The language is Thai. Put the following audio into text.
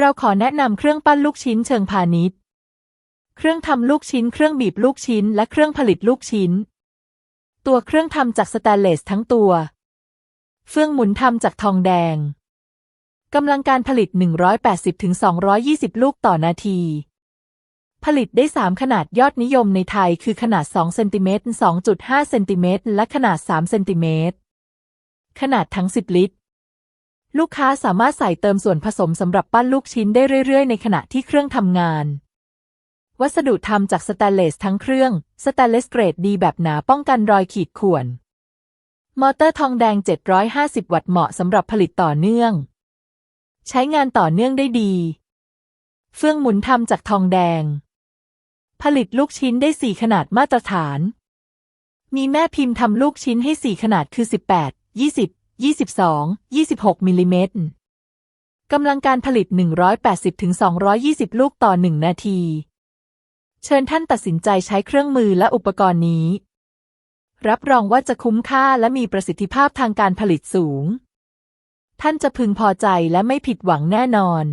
เราขอแนะนำเครื่องปั้นลูกชิ้นเชิงพาณิชย์ เครื่องทำลูกชิ้น เครื่องบีบลูกชิ้น และเครื่องผลิตลูกชิ้น ตัวเครื่องทำจากสแตนเลสทั้งตัว เฟืองหมุนทำจากทองแดง กำลังการผลิต 180-220 ลูกต่อนาที ผลิตได้ 3 ขนาดยอดนิยมในไทยคือขนาด2เซนติเมตร2.5เซนติเมตรและขนาด3เซนติเมตรขนาดทั้ง 10 ลิตร ลูกค้าสามารถใส่เติมส่วนผสมสำหรับปั้นลูกชิ้นได้เรื่อย ๆ ในขณะที่เครื่องทำงาน วัสดุทำจากสแตนเลสทั้งเครื่อง สแตนเลสเกรดดีแบบหนาป้องกันรอยขีดข่วน มอเตอร์ทองแดง 750 วัตต์เหมาะสำหรับผลิตต่อเนื่อง ใช้งานต่อเนื่องได้ดี เฟืองหมุนทำจากทองแดง ผลิตลูกชิ้นได้4ขนาดมาตรฐาน มีแม่พิมพ์ทำลูกชิ้นให้4ขนาดคือ 18 20 22 26 มิลลิเมตรกำลังการผลิต 180-220 ลูกต่อ 1 นาที เชิญท่านตัดสินใจใช้เครื่องมือและอุปกรณ์นี้ รับรองว่าจะคุ้มค่าและมีประสิทธิภาพทางการผลิตสูง ท่านจะพึงพอใจและไม่ผิดหวังแน่นอน